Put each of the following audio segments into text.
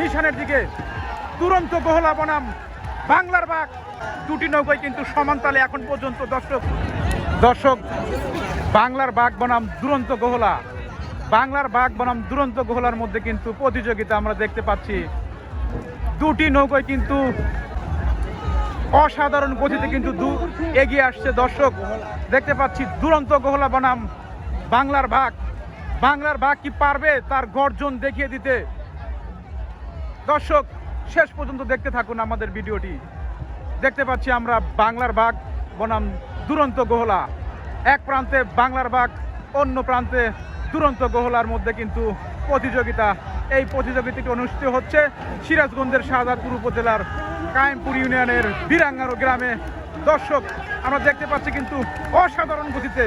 নিশানের দিকে দুরন্ত গহলা বনাম। বাংলার বাঘ, দুটি নৌকায় কিন্তু সমান তালে এখন পর্যন্ত দর্শক দর্শক, বাংলার বাঘ বনাম দুরন্ত গহলা। বাংলার বাঘ বনাম দুরন্ত গহলার মধ্যে কিন্তু প্রতিযোগিতা আমরা দেখতে পাচ্ছি। দুটি নৌকায় কিন্তু অসাধারণ গতিতে কিন্তু এগিয়ে আসছে দর্শক। দেখতে পাচ্ছি দুরন্ত গহলা বনাম বাংলার বাঘ। বাংলার বাঘ কি পারবে তার গর্জন দেখিয়ে দিতে? দর্শক, শেষ পর্যন্ত দেখতে থাকুন আমাদের ভিডিওটি। দেখতে পাচ্ছি আমরা বাংলার বাঘ, বনাম দুরন্ত গোহলা। এক প্রান্তে বাংলার বাঘ, অন্য প্রান্তে দুরন্ত গোহলার মধ্যে কিন্তু প্রতিযোগিতা। এই প্রতিযোগিতাটি অনুষ্ঠিত হচ্ছে সিরাজগঞ্জের শাহজাদপুর উপজেলার কায়েমপুর ইউনিয়নের বীরাঙ্গারো গ্রামে। দর্শক, আমরা দেখতে পাচ্ছি কিন্তু অসাধারণ গতিতে।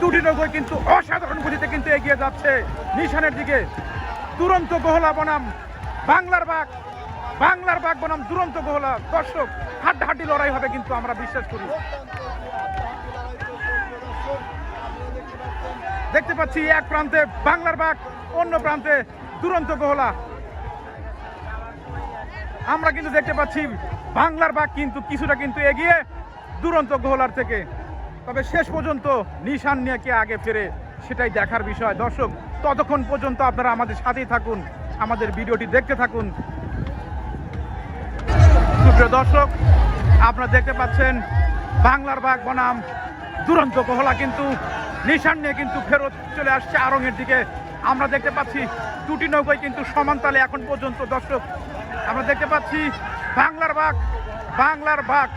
দুটি নৌকোয় কিন্তু অসাধারণ গতিতে কিন্তু এগিয়ে যাচ্ছে নিশানের দিকে। দুরন্ত গহলা বনাম। বাংলার বাঘ বাংলার বাঘ বনাম দুরন্ত গহলা। দর্শক, হাড্ডাহাড্ডি লড়াই হবে কিন্তু আমরা বিশ্বাস করি। দেখতে পাচ্ছি এক প্রান্তে বাংলার বাঘ, অন্য প্রান্তে দুরন্ত গহলা। আমরা কিন্তু দেখতে পাচ্ছি বাংলার বাঘ কিন্তু কিছুটা কিন্তু এগিয়ে দুরন্ত গহলার থেকে। তবে শেষ পর্যন্ত নিশান নিয়ে কে আগে ফেরে, সেটাই দেখার বিষয়। দর্শক ততক্ষণ পর্যন্ত আপনারা আমাদের সাথেই থাকুন, আমাদের ভিডিওটি দেখতে থাকুন। সুপ্রিয় দর্শক, আপনারা দেখতে পাচ্ছেন, বাংলার বাঘ বনাম দুরন্ত গহলা কিন্তু, নিশান নিয়ে কিন্তু ফেরত চলে আসছে আরঙের দিকে। আমরা দেখতে পাচ্ছি, দুটি নৌকায় কিন্তু সমান তালে এখন পর্যন্ত দর্শক, আমরা দেখতে পাচ্ছি, বাংলার বাঘ বাংলার বাঘ,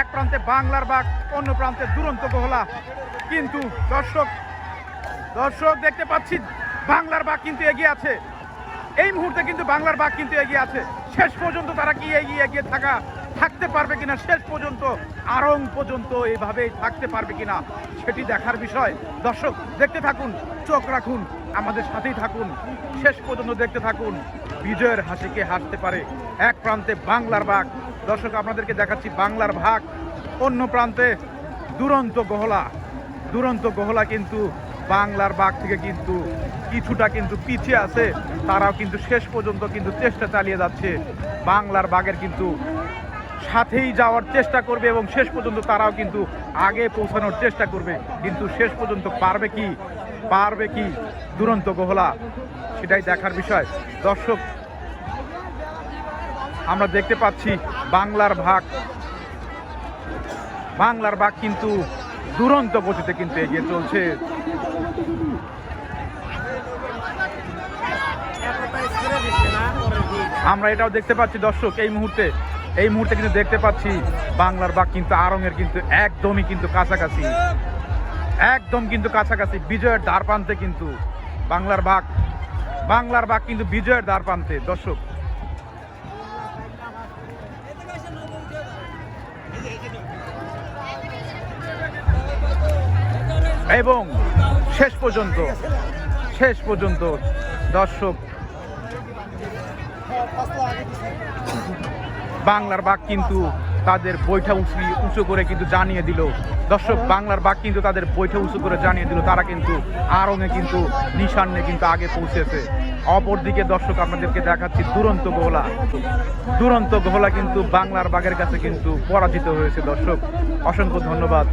এক প্রান্তে বাংলার বাঘ, অন্য প্রান্তে দুরন্ত গহলা। কিন্তু দর্শক দর্শক দেখতে পাচ্ছি বাংলার বাঘ কিন্তু এগিয়ে আছে। এই মুহূর্তে কিন্তু বাংলার বাঘ কিন্তু এগিয়ে আছে। শেষ পর্যন্ত তারা কি এগিয়ে এগিয়ে থাকা, থাকতে পারবে কিনা? শেষ পর্যন্ত আরং পর্যন্ত এইভাবেই থাকতে পারবে কিনা সেটি দেখার বিষয়। দর্শক, দেখতে থাকুন, চোখ রাখুন, আমাদের সাথেই থাকুন। শেষ পর্যন্ত দেখতে থাকুন, বিজয়ের হাসিকে হাসতে পারে এক প্রান্তে বাংলার বাঘ। দর্শক, আপনাদেরকে দেখাচ্ছি বাংলার ভাগ অন্য প্রান্তে দুরন্ত গহলা। দুরন্ত গহলা কিন্তু বাংলার বাঘ থেকে কিন্তু কিছুটা কিন্তু পিছিয়ে আছে, তারাও কিন্তু শেষ পর্যন্ত কিন্তু চেষ্টা চালিয়ে যাচ্ছে। বাংলার বাঘের কিন্তু সাথেই যাওয়ার চেষ্টা করবে এবং শেষ পর্যন্ত তারাও কিন্তু আগে পৌঁছানোর চেষ্টা করবে। কিন্তু শেষ পর্যন্ত পারবে কি? পারবে কি দুরন্ত গহলা? সেটাই দেখার বিষয়। দর্শক, আমরা দেখতে পাচ্ছি বাংলার ভাগ বাংলার বাঘ কিন্তু দুরন্ত গতিতে কিন্তু এগিয়ে চলছে। আমরা এটাও দেখতে পাচ্ছি, দর্শক, এই মুহূর্তে এই মুহূর্তে কিন্তু দেখতে পাচ্ছি বাংলার বাঘ কিন্তু আরঙের কিন্তু একদমই কিন্তু কাছাকাছি। একদম কিন্তু কাছাকাছি, বিজয়ের দ্বার প্রান্তে কিন্তু বাংলার বাঘ বাংলার বাঘ কিন্তু বিজয়ের দ্বার প্রান্তে দর্শক। এবং শেষ পর্যন্ত শেষ পর্যন্ত, দর্শক বাংলার বাঘ কিন্তু তাদের বৈঠা উঁচু উঁচু করে কিন্তু জানিয়ে দিল। দর্শক, বাংলার বাঘ কিন্তু তাদের বৈঠা উঁচু করে জানিয়ে দিল। তারা কিন্তু আরঙে কিন্তু নিশান্নে কিন্তু আগে পৌঁছেছে। অপরদিকে দর্শক, আপনাদেরকে দেখাচ্ছি দুরন্ত গোহলা দুরন্ত গোহলা কিন্তু বাংলার বাঘের কাছে কিন্তু পরাজিত হয়েছে দর্শক। অসংখ্য ধন্যবাদ।